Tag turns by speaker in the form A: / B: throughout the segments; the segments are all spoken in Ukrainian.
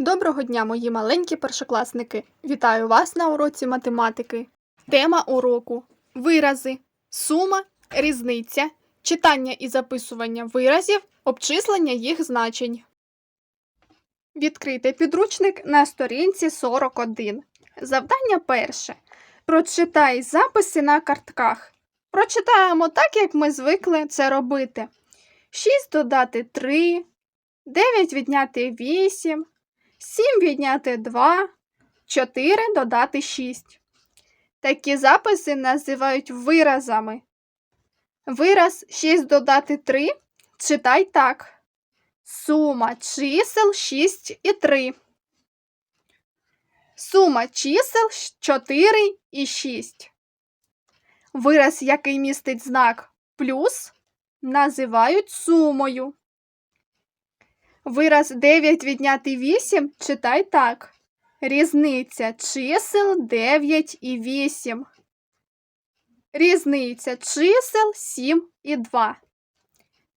A: Доброго дня, мої маленькі першокласники! Вітаю вас на уроці математики. Тема уроку: вирази, сума, різниця, читання і записування виразів, обчислення їх значень. Відкрийте підручник на сторінці 41. Завдання перше. Прочитай записи на картках. Прочитаємо так, як ми звикли це робити. 6 додати 3, 9 відняти 8, 7 відняти 2, 4 додати 6. Такі записи називають виразами. Вираз 6 додати 3 читай так. Сума чисел 6 і 3. Сума чисел 4 і 6. Вираз, який містить знак плюс, називають сумою. Вираз 9 відняти 8 читай так. Різниця чисел 9 і 8. Різниця чисел 7 і 2.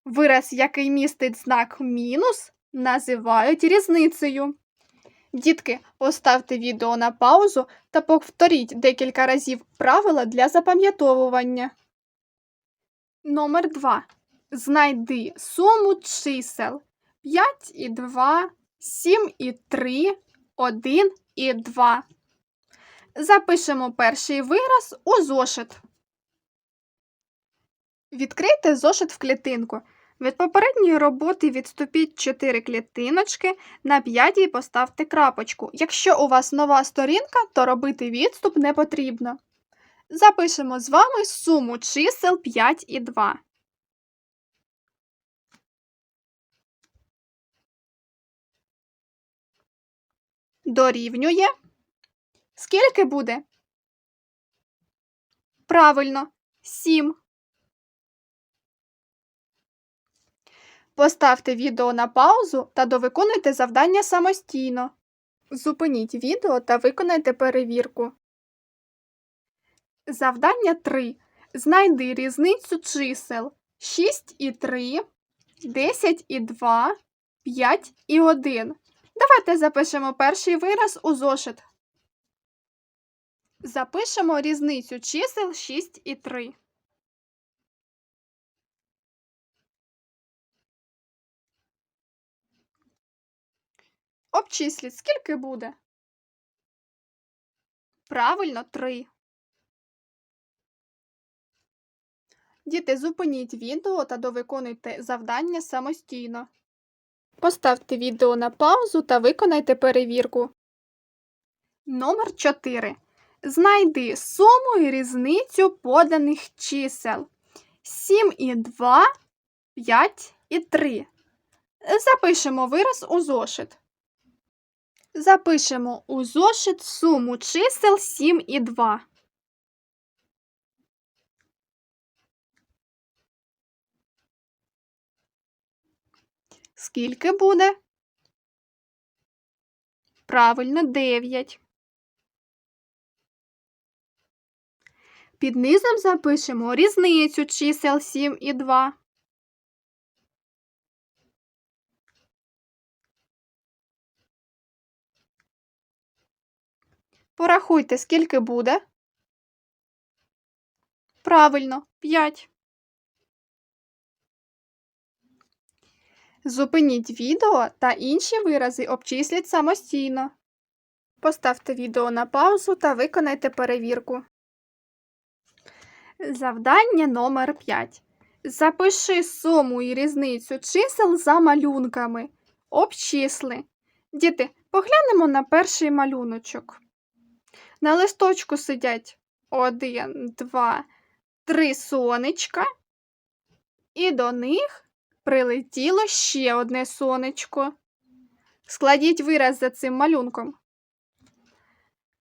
A: Вираз, який містить знак мінус, називають різницею. Дітки, поставте відео на паузу та повторіть декілька разів правила для запам'ятовування. Номер 2. Знайди суму чисел 5 і 2, 7 і 3, 1 і 2. Запишемо перший вираз у зошит. Відкрийте зошит в клітинку. Від попередньої роботи відступіть 4 клітиночки, на п'ятій поставте крапочку. Якщо у вас нова сторінка, то робити відступ не потрібно. Запишемо з вами суму чисел 5 і 2. Дорівнює. Скільки буде? Правильно, 7. Поставте відео на паузу та довиконуйте завдання самостійно. Зупиніть відео та виконайте перевірку. Завдання 3. Знайди різницю чисел 6 і 3, 10 і 2, 5 і 1. Давайте запишемо перший вираз у зошит. Запишемо різницю чисел 6 і 3. Обчисліть, скільки буде? Правильно, 3. Діти, зупиніть відео та довиконуйте завдання самостійно. Поставте відео на паузу та виконайте перевірку. Номер 4. Знайди суму і різницю поданих чисел 7 і 2, 5 і 3. Запишемо вираз у зошит. Запишемо у зошит суму чисел 7 і 2. Скільки буде? Правильно, 9. Під низом запишемо різницю чисел 7 і 2. Порахуйте, скільки буде. Правильно, 5. Зупиніть відео та інші вирази обчисліть самостійно. Поставте відео на паузу та виконайте перевірку. Завдання номер 5. Запиши суму і різницю чисел за малюнками. Обчисли. Діти, поглянемо на перший малюночок. На листочку сидять 1, 2, 3 сонечка, і до них прилетіло ще одне сонечко. Складіть вираз за цим малюнком.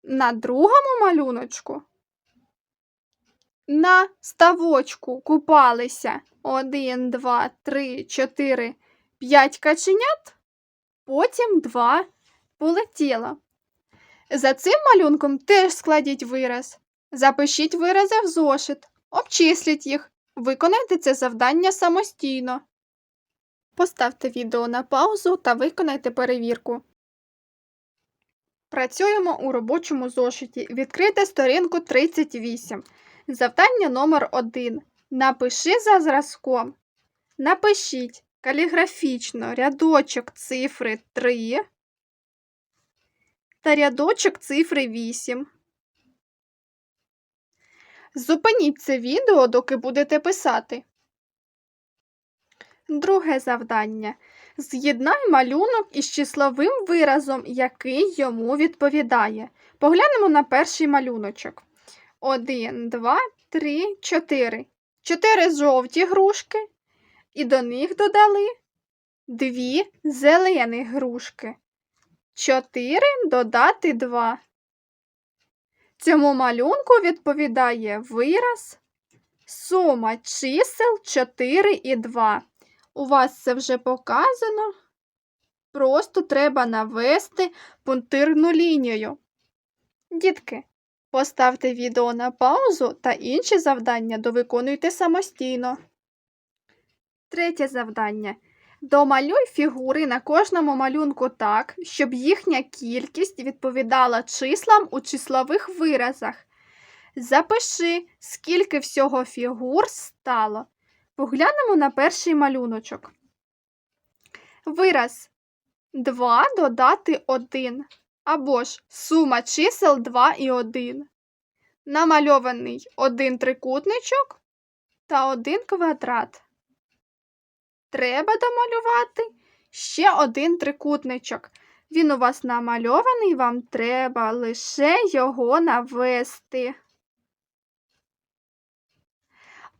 A: На другому малюночку на ставочку купалися 1, 2, 3, 4, 5 каченят, потім 2 полетіло. За цим малюнком теж складіть вираз. Запишіть вирази в зошит, обчисліть їх, виконайте це завдання самостійно. Поставте відео на паузу та виконайте перевірку. Працюємо у робочому зошиті. Відкрийте сторінку 38. Завдання номер 1. Напиши за зразком. Напишіть каліграфічно рядочок цифри 3 та рядочок цифри 8. Зупиніть це відео, доки будете писати. Друге завдання. З'єднай малюнок із числовим виразом, який йому відповідає. Поглянемо на перший малюночок. Один, два, три, чотири. Чотири жовті грушки. І до них додали дві зелені грушки. Чотири додати два. Цьому малюнку відповідає вираз сума чисел 4 і 2. У вас це вже показано. Просто треба навести пунктирну лінію. Дітки, поставте відео на паузу та інші завдання довиконуйте самостійно. Третє завдання. Домалюй фігури на кожному малюнку так, щоб їхня кількість відповідала числам у числових виразах. Запиши, скільки всього фігур стало. Поглянемо на перший малюночок. Вираз 2 додати 1. Або ж сума чисел 2 і 1. Намальований один трикутничок та один квадрат. Треба домалювати ще один трикутничок. Він у вас намальований, вам треба лише його навести.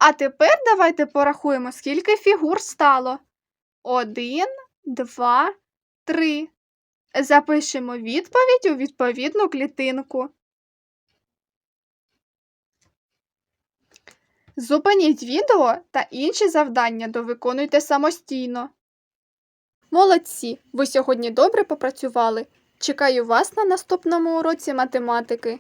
A: А тепер давайте порахуємо, скільки фігур стало. Один, два, три. Запишемо відповідь у відповідну клітинку. Зупиніть відео та інші завдання довиконуйте самостійно. Молодці! Ви сьогодні добре попрацювали. Чекаю вас на наступному уроці математики.